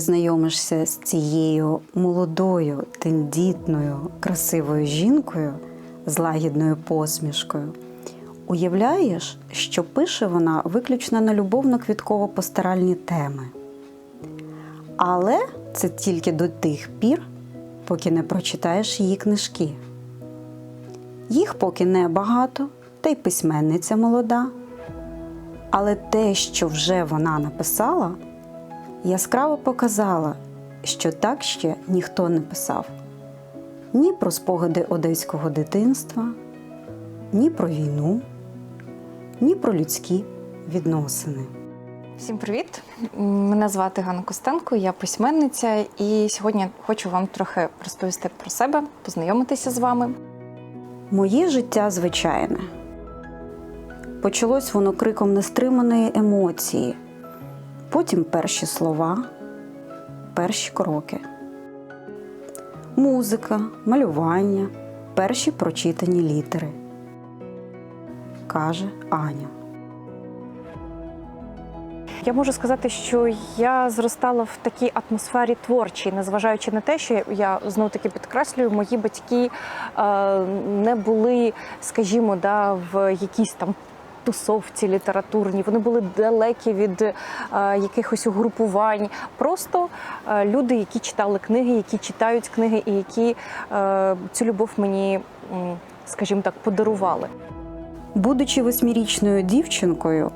Знайомишся з цією молодою, тендітною, красивою жінкою з лагідною посмішкою, уявляєш, що пише вона виключно на любовно-квітково-постаральні теми. Але це тільки до тих пір, поки не прочитаєш її книжки. Їх поки не багато, та й письменниця молода. Але те, що вже вона написала, яскраво показала, що так ще ніхто не писав ні про спогади одеського дитинства, ні про війну, ні про людські відносини. Всім привіт! Мене звати Ганна Костенко, я письменниця, і сьогодні хочу вам трохи розповісти про себе, познайомитися з вами. Моє життя звичайне. Почалось воно криком нестриманої емоції, потім перші слова, перші кроки. Музика, малювання, перші прочитані літери. Каже Аня. Я можу сказати, що я зростала в такій атмосфері творчій, незважаючи на те, що я знов таки підкреслюю, мої батьки е, не були, скажімо, да, в якійсь там. Тусовці літературні, вони були далекі від е, якихось угрупувань. Просто е, люди, які читали книги, які читають книги, і які е, цю любов мені, скажімо так, подарували. Будучи восьмирічною дівчинкою,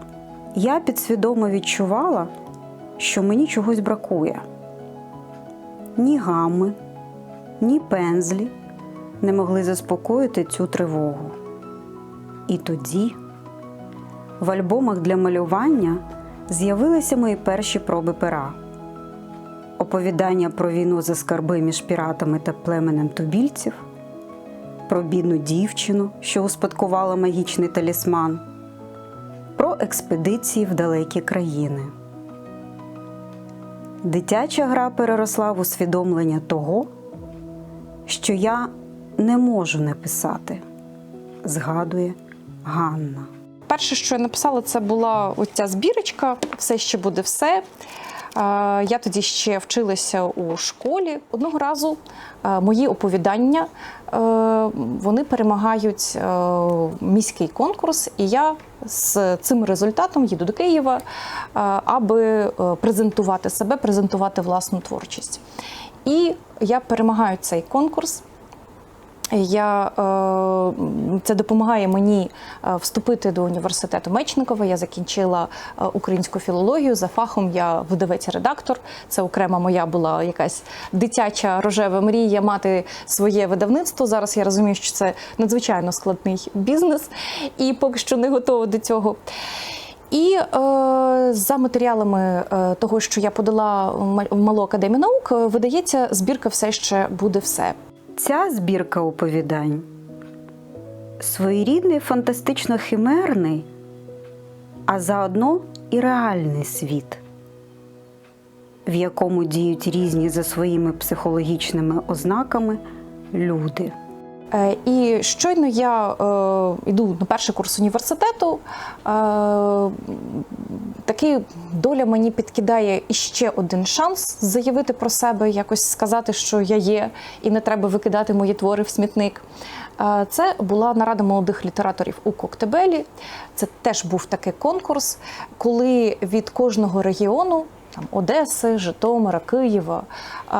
я підсвідомо відчувала, що мені чогось бракує. Ні гами, ні пензлі не могли заспокоїти цю тривогу. І тоді в альбомах для малювання з'явилися мої перші проби пера. Оповідання про війну за скарби між піратами та племенем тубільців, про бідну дівчину, що успадкувала магічний талісман, про експедиції в далекі країни. Дитяча гра переросла в усвідомлення того, що я не можу не писати, згадує Ганна. Перше, що я написала, це була оця збірочка Все ще буде все. Е, Я тоді ще вчилася у школі. Одного разу е, мої оповідання е, вони перемагають міський конкурс, і я з цим результатом їду до Києва, аби презентувати себе, презентувати власну творчість. І я перемагаю цей конкурс. Я, е, це допомагає мені е, вступити до університету Мечникова. Я закінчила е, українську філологію. За фахом я видавець-редактор. Це окрема моя була якась дитяча рожева мрія мати своє видавництво. Зараз я розумію, що це надзвичайно складний бізнес, і поки що не готова до цього. І е, за матеріалами е, того, що я подала в Малу академію наук, видається збірка все ще буде все. Ця збірка оповідань своєрідний фантастично-химерний, а заодно і реальний світ, в якому діють різні за своїми психологічними ознаками люди. Е, І щойно я е, йду на перший курс університету. Е, таки доля мені підкидає іще один шанс заявити про себе, якось сказати, що я є, і не треба викидати мої твори в смітник. Це була нарада молодих літераторів у Коктебелі. Це теж був такий конкурс, коли від кожного регіону там Одеси, Житомира, Києва. Е,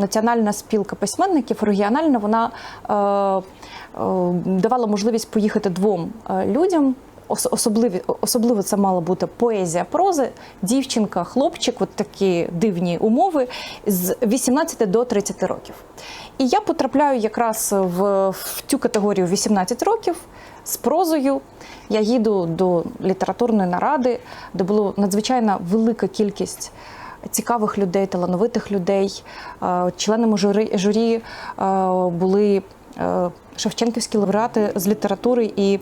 Національна спілка письменників регіональна вона е, е, давала можливість поїхати двом людям. Ос- Особливі, особливо це мала бути поезія прози, дівчинка, хлопчик, от такі дивні умови з 18 до 30 років. І я потрапляю якраз в, в цю категорію 18 років з прозою. Я їду до літературної наради, де була надзвичайно велика кількість цікавих людей, талановитих людей. Е, Членами журі, журі е, були Шевченківські лауреати з літератури, і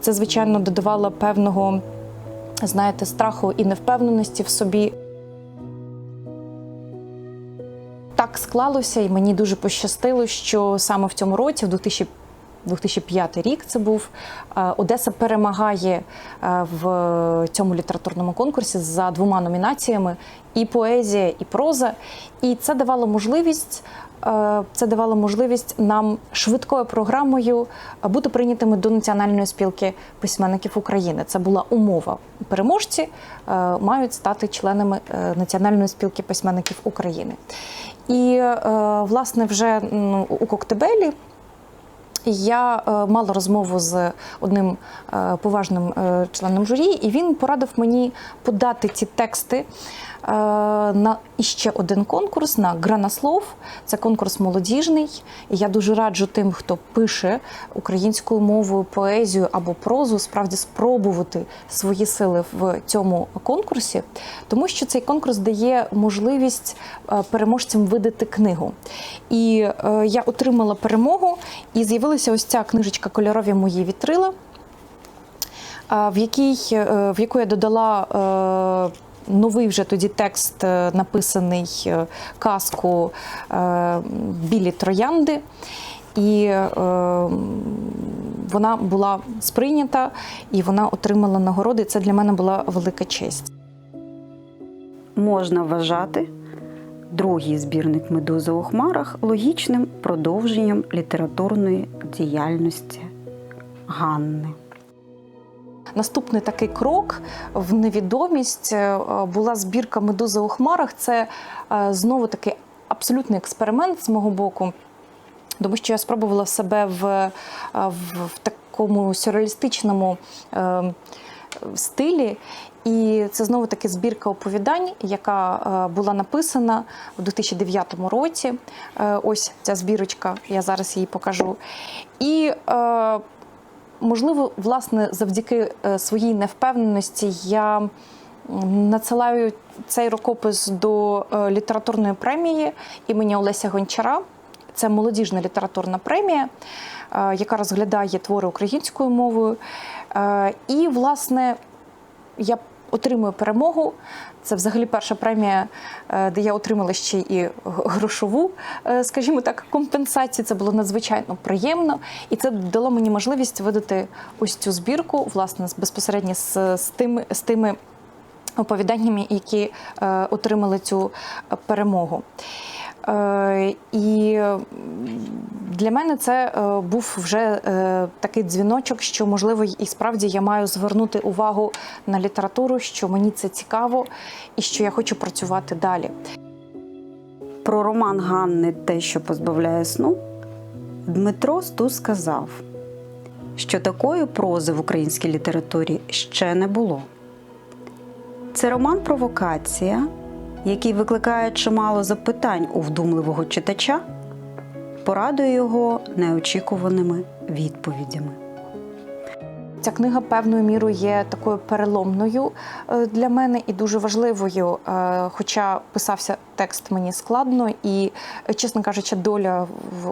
це, звичайно, додавало певного, знаєте, страху і невпевненості в собі. Так склалося, і мені дуже пощастило, що саме в цьому році, в 2015 2005 рік це був. Е, Одеса перемагає е, в цьому літературному конкурсі за двома номінаціями: і поезія, і проза. І це давало можливість. Е, Це давало можливість нам швидкою програмою е, бути прийнятими до Національної спілки письменників України. Це була умова. Переможці е, мають стати членами Національної спілки письменників України. І власне вже ну, у Коктебелі я мала розмову з одним поважним членом журі, і він порадив мені подати ці тексти на іще один конкурс на Гранаслов. Це конкурс молодіжний. І я дуже раджу тим, хто пише українською мовою поезію або прозу, справді спробувати свої сили в цьому конкурсі, тому що цей конкурс дає можливість е, переможцям видати книгу. І е, я отримала перемогу, і з'явилася ось ця книжечка Кольорові мої вітрила, е, в, якій, е, в яку я додала. Новий вже тоді текст е, написаний е, казку е, Білі троянди. І вона була сприйнята і вона отримала нагороди. Це для мене була велика честь. Можна вважати другий збірник Медуза у хмарах логічним продовженням літературної діяльності Ганни. Наступний такий крок в невідомість е, була збірка Медуза у хмарах. Це е, знову таки абсолютний експеримент з мого боку, тому що я спробувала себе в, е, в, в такому сюрреалістичному стилі. І це знову таки збірка оповідань, яка була написана у 2009 році. Ось ця збірочка, я зараз її покажу. І можливо, власне, завдяки е, своїй невпевненості я надсилаю цей рукопис до е, літературної премії імені Олеся Гончара. Це молодіжна літературна премія, е, яка розглядає твори українською мовою. І, власне, я отримую перемогу. Це взагалі перша премія, е, де я отримала ще і грошову, е, скажімо так, компенсацію. Це було надзвичайно приємно, і це дало мені можливість видати ось цю збірку, власне, безпосередньо з, з тими з тими оповіданнями, які е, отримали цю перемогу. Е, і для мене це е, був вже е, такий дзвіночок, що можливо і справді я маю звернути увагу на літературу, що мені це цікаво і що я хочу працювати далі. Про роман Ганни Те, що позбавляє сну, Дмитро Стус сказав, що такої прози в українській літературі ще не було. Це роман провокація, який викликає чимало запитань у вдумливого читача, порадує його неочікуваними відповідями. Ця книга певною мірою є такою переломною е, для мене і дуже важливою. е, Хоча писався текст мені складно, і, чесно кажучи, доля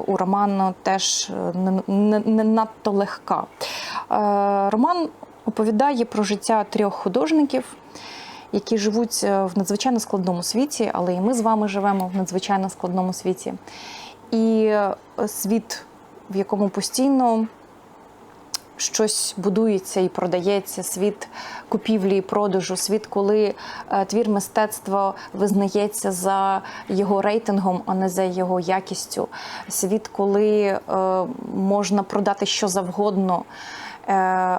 у роману теж е, не, надто легка. Роман оповідає про життя трьох художників. Які живуть е, в надзвичайно складному світі, але і ми з вами живемо в надзвичайно складному світі. І е, світ, в якому постійно щось будується і продається, світ купівлі і продажу, світ, коли е, твір мистецтва визнається за його рейтингом, а не за його якістю. Світ, коли можна продати що завгодно. Е,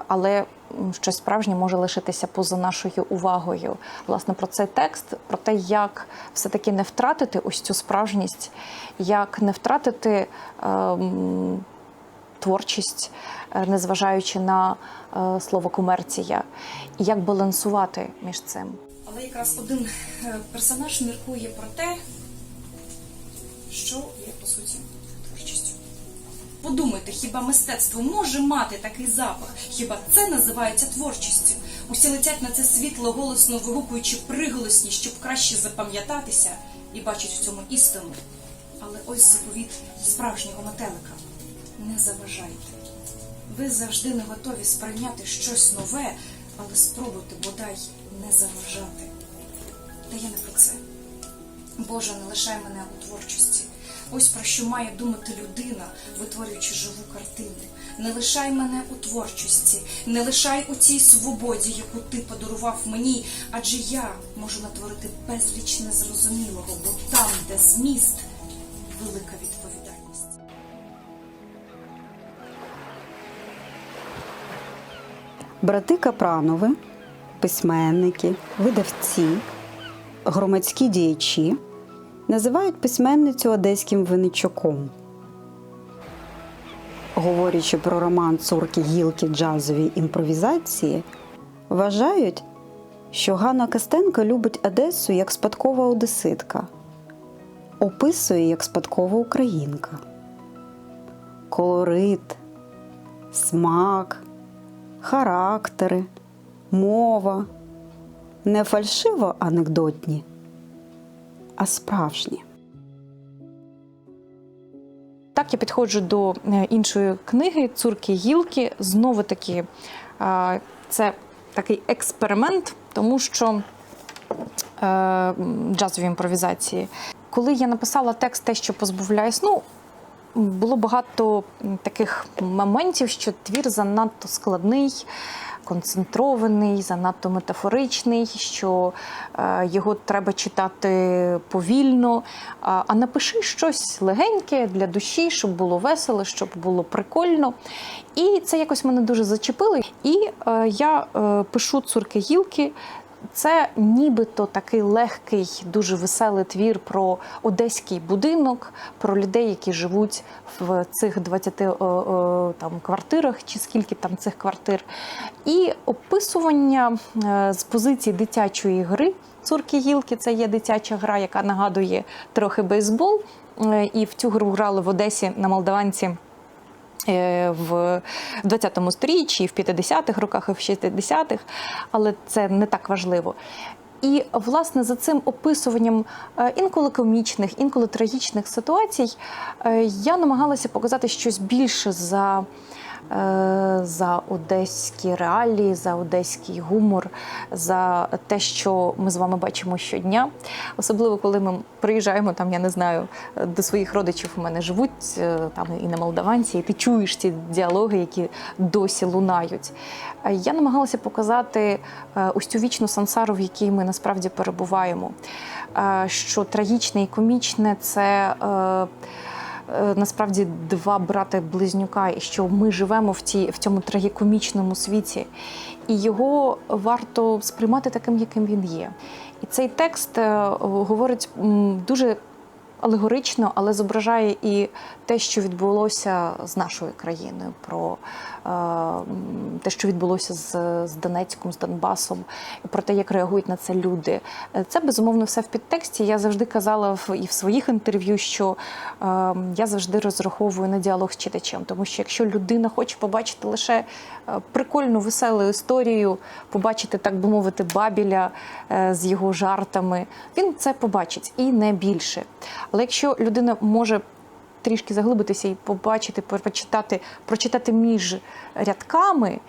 Але щось справжнє може лишитися поза нашою увагою. Власне, про цей текст, про те, як все-таки не втратити ось цю справжність, як не втратити ем, творчість, е, незважаючи на е, слово комерція, і як балансувати між цим. Але якраз один персонаж міркує про те, що Подумайте, хіба мистецтво може мати такий запах? Хіба це називається творчістю? Усі летять на це світло, голосно вигукуючи приголосні, щоб краще запам'ятатися і бачать в цьому істину. Але ось заповіт справжнього метелика. Не заважайте. Ви завжди не готові сприйняти щось нове, але спробуйте бодай не заважати. Та я не про це. Боже, не лишай мене у творчості. Ось про що має думати людина, витворюючи живу картину. Не лишай мене у творчості, не лишай у цій свободі, яку ти подарував мені, адже я можу натворити безліч незрозумілого, бо там, де зміст, велика відповідальність. Брати Капранови, письменники, видавці, громадські діячі називають письменницю одеським виничоком. Говорячи про роман Цурки гілки джазовій імпровізації, вважають, що Ганна Костенко любить Одесу як спадкова одеситка, описує як спадкова українка. Колорит, смак, характери, мова не фальшиво анекдотні, а справжні. Так, я підходжу до е, іншої книги Цурки гілки. Знову таки, е, це такий експеримент, тому що е, джазові імпровізації. Коли я написала текст те, що позбавляє сну, було багато таких моментів, що твір занадто складний, концентрований, занадто метафоричний, що е, його треба читати повільно. А, напиши щось легеньке для душі, щоб було весело, щоб було прикольно. І це якось мене дуже зачепило. І е, я е, пишу цурки гілки. Це нібито такий легкий, дуже веселий твір про одеський будинок, про людей, які живуть в цих 20 о, о, там, квартирах, чи скільки там цих квартир. І описування е, з позиції дитячої гри. Цурки гілки це є дитяча гра, яка нагадує трохи бейсбол. Е, І в цю гру грали в Одесі на Молдаванці е, в 20-му сторіччі, в 50-х роках, і в 60-х, але це не так важливо. І власне за цим описуванням е, інколи комічних, інколи трагічних ситуацій е, я намагалася показати щось більше за, е, за одеські реалії, за одеський гумор, за те, що ми з вами бачимо щодня. Особливо, коли ми приїжджаємо там, я не знаю, до своїх родичів у мене живуть е, там і на Молдаванці, і ти чуєш ці діалоги, які досі лунають. Е, Я намагалася показати е, ось цю вічну сансару, в якій ми насправді перебуваємо. Е, Що трагічне і комічне це. Е, Насправді два брати-близнюка, і що ми живемо в, цій, в цьому трагікомічному світі, і його варто сприймати таким, яким він є. І цей текст е, говорить дуже алегорично, але зображає і те, що відбулося з нашою країною, про те, що відбулося з, з Донецьком, з Донбасом, про те, як реагують на це люди. Е, Це безумовно все в підтексті. Я завжди казала в і в своїх інтерв'ю, що е, я завжди розраховую на діалог з читачем, тому що якщо людина хоче побачити лише е, прикольну, веселу історію, побачити, так би мовити, бабіля е, з його жартами, він це побачить і не більше. Але якщо людина може трішки заглибитися і побачити, прочитати, прочитати між рядками,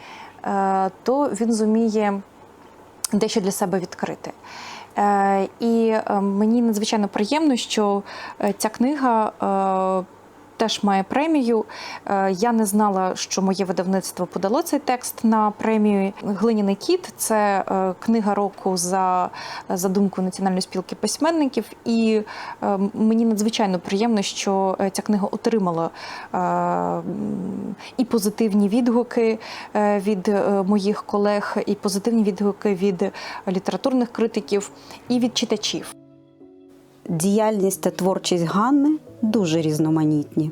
е, то він зуміє дещо для себе відкрити. Е, І е, мені надзвичайно приємно, що ця книга. Теж має премію. Е, Я не знала, що моє видавництво подало цей текст на премію. Глиняний кіт це е, книга року за задумкою Національної спілки письменників. І е, мені надзвичайно приємно, що ця книга отримала і позитивні відгуки від моїх колег, і позитивні відгуки від літературних критиків, і від читачів. Діяльність та творчість Ганни дуже різноманітні.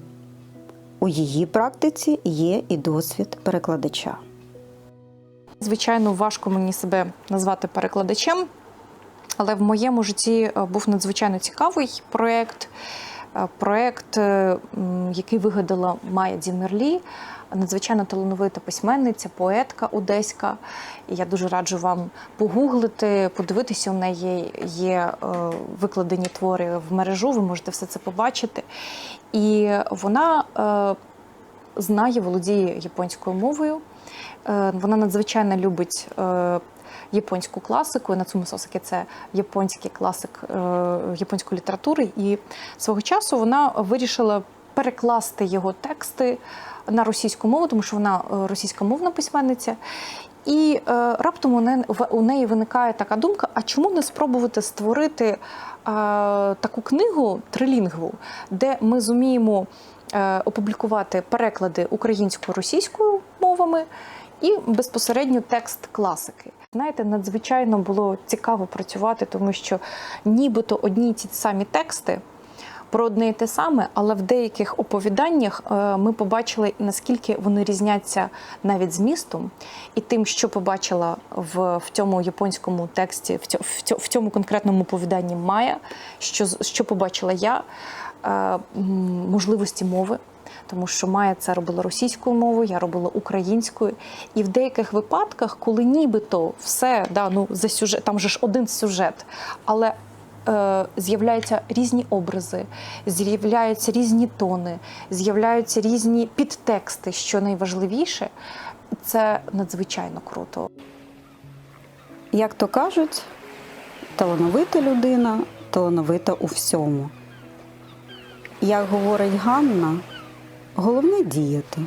У її практиці є і досвід перекладача. Звичайно, важко мені себе назвати перекладачем, але в моєму житті е, був надзвичайно цікавий проєкт. Е, Проєкт, е, який вигадала Майя Дзімерлі, надзвичайно талановита письменниця, поетка одеська. І я дуже раджу вам погуглити, подивитися. У неї є е, викладені твори в мережу, ви можете все це побачити. І вона е, знає, володіє японською мовою. Е, Вона надзвичайно любить японську класику. Нацуме Сосаки – це японський класик японської літератури. І свого часу вона вирішила перекласти його тексти на російську мову, тому що вона е, російськомовна письменниця. І е, раптом у неї, в- у неї виникає така думка: а чому не спробувати створити е, таку книгу трилінгву, де ми зуміємо е, опублікувати переклади українською російською мовами і безпосередньо текст класики. Знаєте, надзвичайно було цікаво працювати, тому що нібито одні ті самі тексти про одне і те саме, але в деяких оповіданнях е, ми побачили, наскільки вони різняться навіть змістом, і тим, що побачила в, в цьому японському тексті, в цьому, в цьому, конкретному оповіданні Майя, що, що побачила я, е, можливості мови. Тому що Майя це робила російською мовою, я робила українською. І в деяких випадках, коли нібито все да, ну, за сюжет, там же ж один сюжет, але з'являються різні образи, з'являються різні тони, з'являються різні підтексти, що найважливіше, це надзвичайно круто. Як то кажуть, талановита людина талановита у всьому. Як говорить Ганна, головне діяти.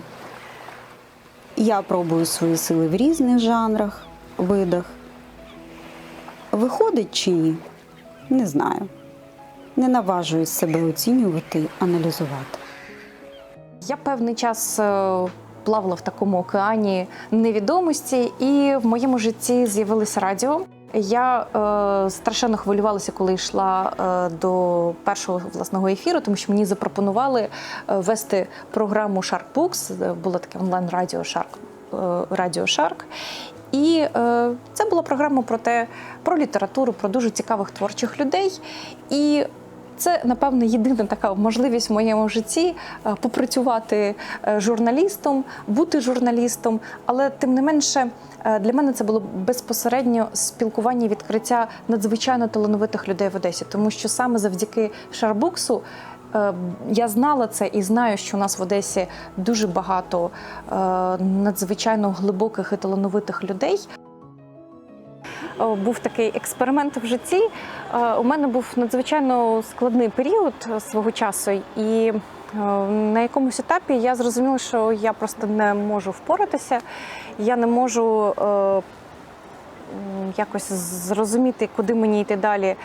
Я пробую свої сили в різних жанрах, видах. Виходить чи ні? Не знаю. Не наважуюсь себе оцінювати, аналізувати. Я певний час е, плавала в такому океані невідомості, і в моєму житті з'явилося радіо. Я е, страшенно хвилювалася, коли йшла е, до першого власного ефіру, тому що мені запропонували е, вести програму Shark Books. Е, Було таке онлайн-радіо Shark, Радіо Shark. І е, це була програма про те, про літературу, про дуже цікавих творчих людей. І це, напевно, єдина така можливість в моєму житті е, попрацювати е, журналістом, бути журналістом. Але тим не менше, е, для мене це було безпосередньо спілкування відкриття надзвичайно талановитих людей в Одесі, тому що саме завдяки Шарбуксу. Е, Я знала це і знаю, що у нас в Одесі дуже багато е, надзвичайно глибоких і талановитих людей. Був такий експеримент в житті. Е, У мене був надзвичайно складний період свого часу, і на якомусь етапі я зрозуміла, що я просто не можу впоратися, я не можу якось зрозуміти, куди мені йти далі,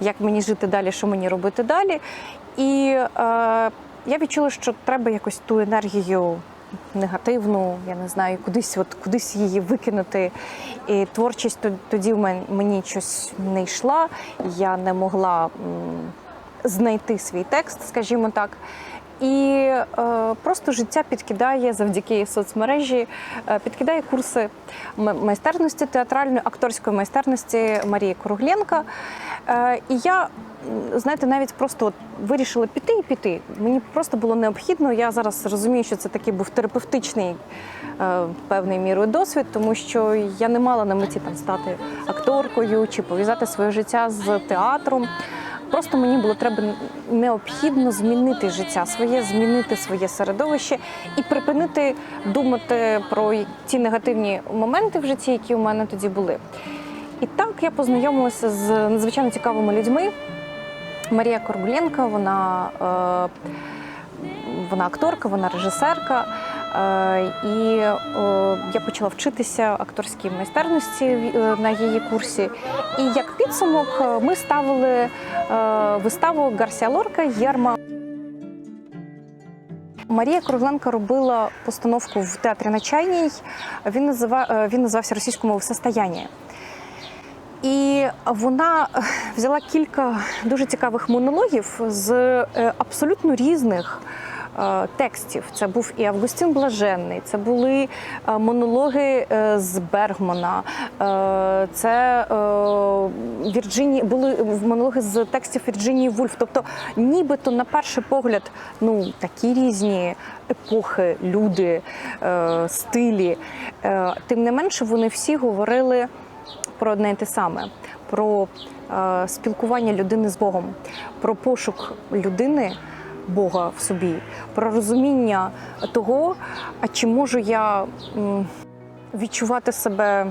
як мені жити далі, що мені робити далі. І е, я відчула, що треба якось ту енергію негативну, я не знаю, кудись, от кудись її викинути. І творчість тоді в мен- мені щось не йшла. Я не могла знайти свій текст, скажімо так. І е, просто життя підкидає завдяки соцмережі, е, підкидає курси майстерності театральної, акторської майстерності Марії Кругленка. Е, і я, знаєте, навіть просто от вирішила піти і піти. Мені просто було необхідно. Я зараз розумію, що це такий був терапевтичний е, певною мірою досвід, тому що я не мала на меті там стати акторкою чи пов'язати своє життя з театром. Просто мені було треба необхідно змінити життя своє, змінити своє середовище і припинити думати про ті негативні моменти в житті, які у мене тоді були. І так я познайомилася з надзвичайно цікавими людьми. Марія Корбуленко, вона, е, вона акторка, вона режисерка. Е, і е, я почала вчитися акторській майстерності на її курсі. І як підсумок ми ставили виставу Гарсія Лорка Єрма. Марія Кругленко робила постановку в театрі на Чайній. Він, назива, е, він називався російською мовою «Состояние». І вона е, взяла кілька дуже цікавих монологів з е, абсолютно різних е, текстів. Це був і Августин Блаженний, це були монологи з Бергмана, це Вірджині, були монологи з текстів Вірджинії Вульф. Тобто, нібито на перший погляд, ну такі різні епохи, люди, стилі. Тим не менше, вони всі говорили про одне і те саме: про е, спілкування людини з Богом, про пошук людини. Бога в собі, про розуміння того, а чи можу я відчувати себе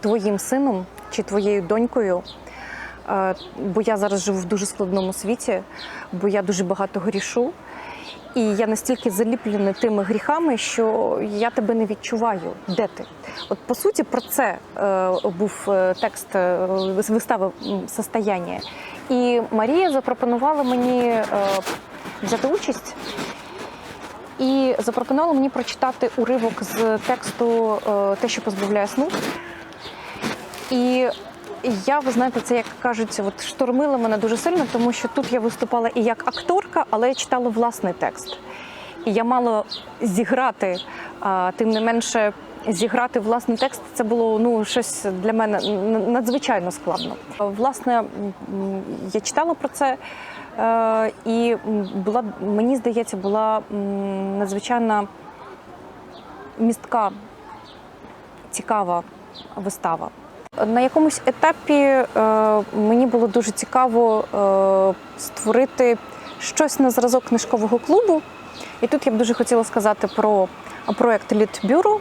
твоїм сином чи твоєю донькою, Е, Бо я зараз живу в дуже складному світі, бо я дуже багато грішу. І я настільки заліплена тими гріхами, що я тебе не відчуваю. Де ти? От по суті, про це е, був е, текст е, вистави «Состояння». І Марія запропонувала мені е, взяти участь і запропонувала мені прочитати уривок з тексту е, Те, що позбавляє сну. І я, ви знаєте, це як кажуть, от штормила мене дуже сильно, тому що тут я виступала і як акторка, але я читала власний текст. І я мала зіграти, а, тим не менше, зіграти власний текст це було ну щось для мене надзвичайно складно. Власне, я читала про це, е, і була мені здається, була надзвичайно містка, цікава вистава. На якомусь етапі е, мені було дуже цікаво е, створити щось на зразок книжкового клубу. І тут я б дуже хотіла сказати про проект Літбюро,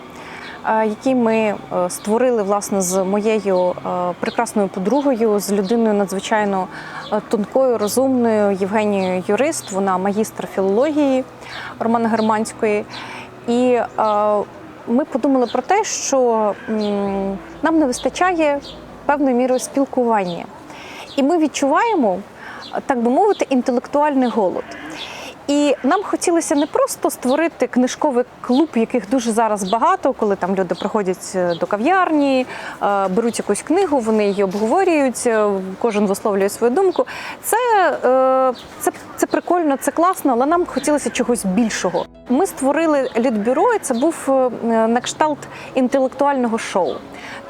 е, який ми е, створили власне з моєю е, прекрасною подругою, з людиною надзвичайно е, тонкою, розумною Євгенією Юрист. Вона магістр філології Романа Германської. І е, ми подумали про те, що нам не вистачає певною мірою спілкування. І ми відчуваємо, так би мовити, інтелектуальний голод. І нам хотілося не просто створити книжковий клуб, яких дуже зараз багато, коли там люди приходять е, до кав'ярні, е, беруть якусь книгу, вони її обговорюють, е, кожен висловлює свою думку. Це, це, це прикольно, це класно, але нам хотілося чогось більшого. Ми створили літбюро, і це був на кшталт інтелектуального шоу,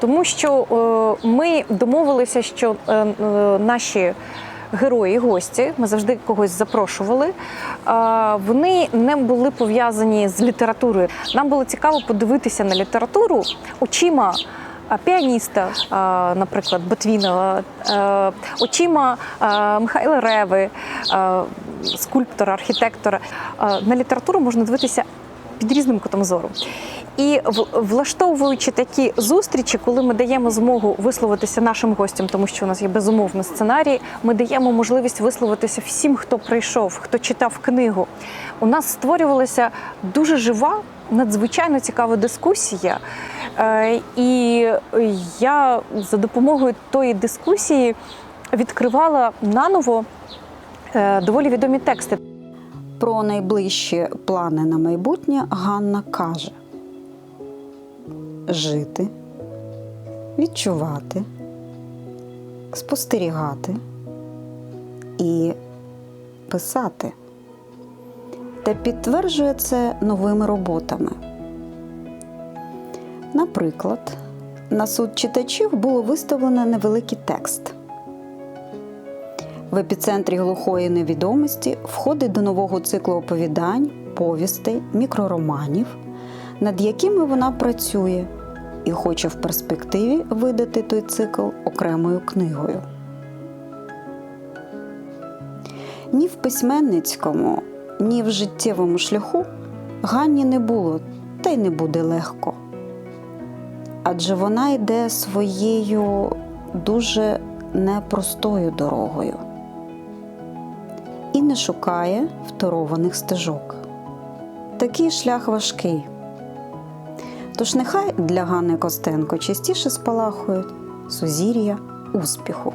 тому що ми домовилися, що наші герої, гості, ми завжди когось запрошували. Вони не були пов'язані з літературою. Нам було цікаво подивитися на літературу очима. Піаніста, наприклад, Ботвінова, очима Михайла Реви, скульптора, архітектора. На літературу можна дивитися під різним кутом зору. І влаштовуючи такі зустрічі, коли ми даємо змогу висловитися нашим гостям, тому що у нас є безумовний сценарій, ми даємо можливість висловитися всім, хто прийшов, хто читав книгу. У нас створювалася дуже жива, надзвичайно цікава дискусія. Е, І я за допомогою тої дискусії відкривала наново е, доволі відомі тексти. Про найближчі плани на майбутнє Ганна каже: жити, відчувати, спостерігати і писати. Та підтверджує це новими роботами. Наприклад, на суд читачів було виставлено невеликий текст. В епіцентрі глухої невідомості входить до нового циклу оповідань, повістей, мікророманів, над якими вона працює і хоче в перспективі видати той цикл окремою книгою. Ні в письменницькому, ні в життєвому шляху Ганні не було та й не буде легко. Адже вона йде своєю дуже непростою дорогою і не шукає второваних стежок. Такий шлях важкий. Тож нехай для Ганни Костенко частіше спалахують сузір'я успіху.